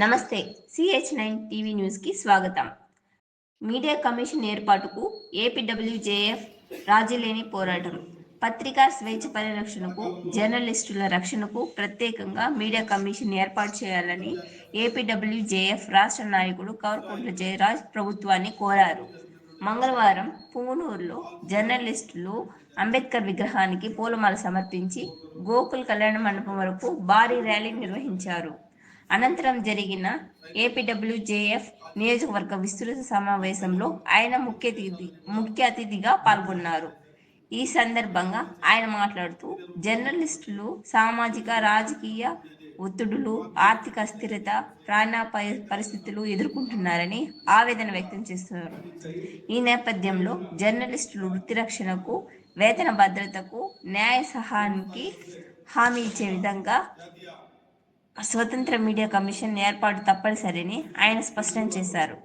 నమస్తే CH nine TV న్యూస్కి స్వాగతం. మీడియా కమిషన్ ఏర్పాటుకు ఏపీడబ్ల్యూజేఎఫ్ రాజీలేని పోరాటం. పత్రికా స్వేచ్ఛ పరిరక్షణకు జర్నలిస్టుల రక్షణకు ప్రత్యేకంగా మీడియా కమిషన్ ఏర్పాటు చేయాలని ఏపీడబ్ల్యూజేఎఫ్ రాష్ట్ర నాయకుడు కవర్కుంట్ల జయరాజ్ ప్రభుత్వాన్ని కోరారు. మంగళవారం పుంగునూరులో జర్నలిస్టులు అంబేద్కర్ విగ్రహానికి పూలమాల సమర్పించి గోకుల్ కళ్యాణ మండపం వరకు భారీ ర్యాలీ నిర్వహించారు. అనంతరం జరిగిన ఏపీడబ్ల్యూజేఎఫ్ నియోజకవర్గ విస్తృత సమావేశంలో ఆయన ముఖ్య అతిథి ముఖ్య అతిథిగా పాల్గొన్నారు. ఈ సందర్భంగా ఆయన మాట్లాడుతూ జర్నలిస్టులు సామాజిక రాజకీయ ఒత్తిడులు ఆర్థిక అస్థిరత ప్రాణాపాయ పరిస్థితులు ఎదుర్కొంటున్నారని ఆవేదన వ్యక్తం చేస్తున్నారు. ఈ నేపథ్యంలో జర్నలిస్టులు వృత్తి రక్షణకు వేతన భద్రతకు న్యాయ సహాయానికి హామీ ఇచ్చే విధంగా స్వతంత్ర మీడియా కమిషన్ ఏర్పాటు తప్పనిసరిని ఆయన స్పష్టం చేశారు.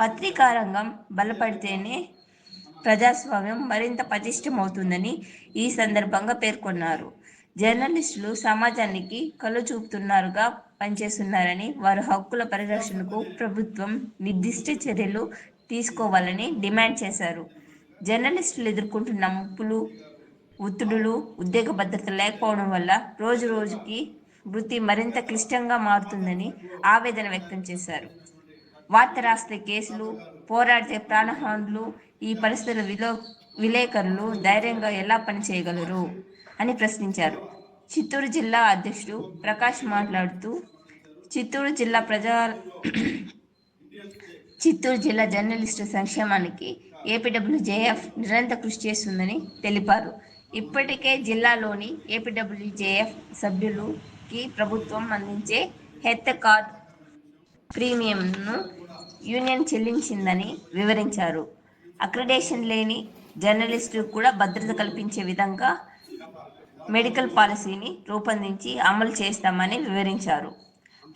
పత్రికా రంగం బలపడితేనే ప్రజాస్వామ్యం మరింత పటిష్టమవుతుందని ఈ సందర్భంగా పేర్కొన్నారు. జర్నలిస్టులు సమాజానికి కళ్ళు చూపుతున్నారుగా పనిచేస్తున్నారని వారి హక్కుల పరిరక్షణకు ప్రభుత్వం నిర్దిష్ట చర్యలు తీసుకోవాలని డిమాండ్ చేశారు. జర్నలిస్టులు ఎదుర్కొంటున్న ముప్పులు ఒత్తిడులు ఉద్యోగ భద్రత లేకపోవడం వల్ల రోజు రోజుకి వృత్తి మరింత క్లిష్టంగా మారుతుందని ఆవేదన వ్యక్తం చేశారు. వార్త రాస్తే కేసులు పోరాడితే ప్రాణహానులు ఈ పరిస్థితుల విలో విలేకరులు ధైర్యంగా ఎలా పనిచేయగలరు అని ప్రశ్నించారు. చిత్తూరు జిల్లా అధ్యక్షుడు ప్రకాష్ మాట్లాడుతూ చిత్తూరు జిల్లా ప్రజా చిత్తూరు జిల్లా జర్నలిస్టు సంక్షేమానికి ఏపీడబ్ల్యూజేఎఫ్ నిరంతర కృషి చేస్తుందని తెలిపారు. ఇప్పటికే జిల్లాలోని ఏపీడబ్ల్యూజేఎఫ్ కి ప్రభుత్వం అందించే హెల్త్ కార్డ్ ప్రీమియంను యూనియన్ చెల్లించిందని వివరించారు. అక్రిడేషన్ లేని జర్నలిస్టులకు కూడా భద్రత కల్పించే విధంగా మెడికల్ పాలసీని రూపొందించి అమలు చేస్తామని వివరించారు.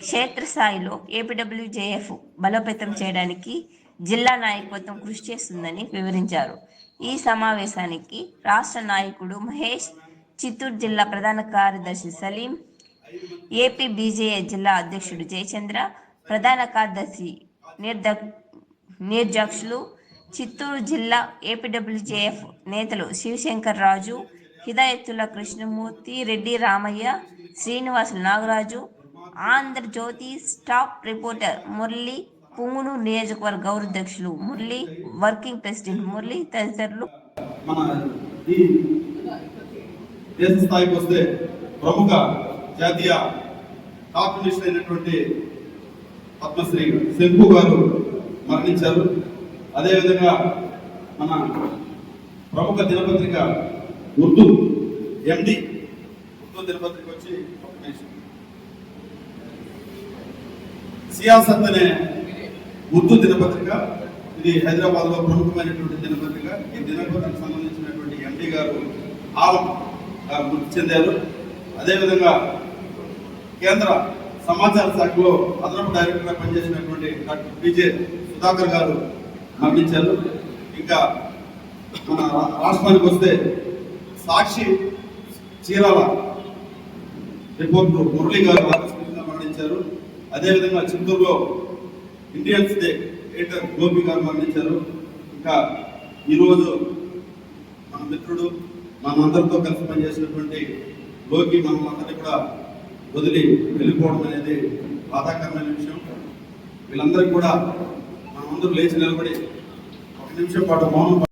క్షేత్రస్థాయిలో ఏపీడబ్ల్యూజేఎఫ్ బలోపేతం చేయడానికి జిల్లా నాయకత్వం కృషి చేస్తుందని వివరించారు. ఈ సమావేశానికి రాష్ట్ర నాయకుడు మహేష్ చిత్తూరు జిల్లా ప్రధాన కార్యదర్శి సలీం ఏపీ బీజేఏ జిల్లా అధ్యక్షుడు జయచంద్ర ప్రధాన కార్యదర్శి నిర్ద నిర్జాక్షులు చిత్తూరు జిల్లా ఏపీడబ్ల్యూజేఎఫ్ నేతలు శివశంకర్ రాజు హిదాయత్తుల కృష్ణమూర్తి రెడ్డి రామయ్య శ్రీనివాసులు నాగరాజు ఆంధ్రజ్యోతి స్టాఫ్ రిపోర్టర్ మురళి పుంగును నియోజకవర్గ గౌరవాధ్యక్షులు మురళి వర్కింగ్ ప్రెసిడెంట్ మురళి తదితరులు. మన దేశ స్థాయికి వస్తే ప్రముఖ జాతీయ కార్టూనిస్ట్ అయినటువంటి పద్మశ్రీ శంకు గారు మరణించారు. అదేవిధంగా మన ప్రముఖ దినపత్రిక ఉర్దూ ఎండి ఉర్దూ దినపత్రిక వచ్చి సియాసత్ అనే ఉర్దూ దినపత్రిక ఇది హైదరాబాద్లో ప్రముఖమైనటువంటి దినపత్రిక. ఈ దినపత్రికకు సంబంధించినటువంటి ఎండి గారు ఆలం గారు మృతి చెందారు. అదేవిధంగా కేంద్ర సమాచార శాఖలో అదనపు డైరెక్టర్గా పనిచేసినటువంటి డాక్టర్ పిజే సుధాకర్ గారు మరణించారు ఇంకా మన రాష్ట్రానికి వస్తే సాక్షి చీరాల రిపోర్టర్ మురళి గారు మరణించారు అదేవిధంగా చిత్తూరులో ఇండియన్స్ డే ఎడిటర్ గోపి గారు మరణించారు ఇంకా ఈరోజు మన మిత్రుడు మనందరితో కలిసి పనిచేసినటువంటి లోకి మనమందరినీ కూడా వదిలి వెళ్ళిపోవడం అనేది బాధాకరమైన విషయం. వీళ్ళందరికీ కూడా మనమందరూ లేచి నిలబడి ఒక నిమిషం పాటు మౌనం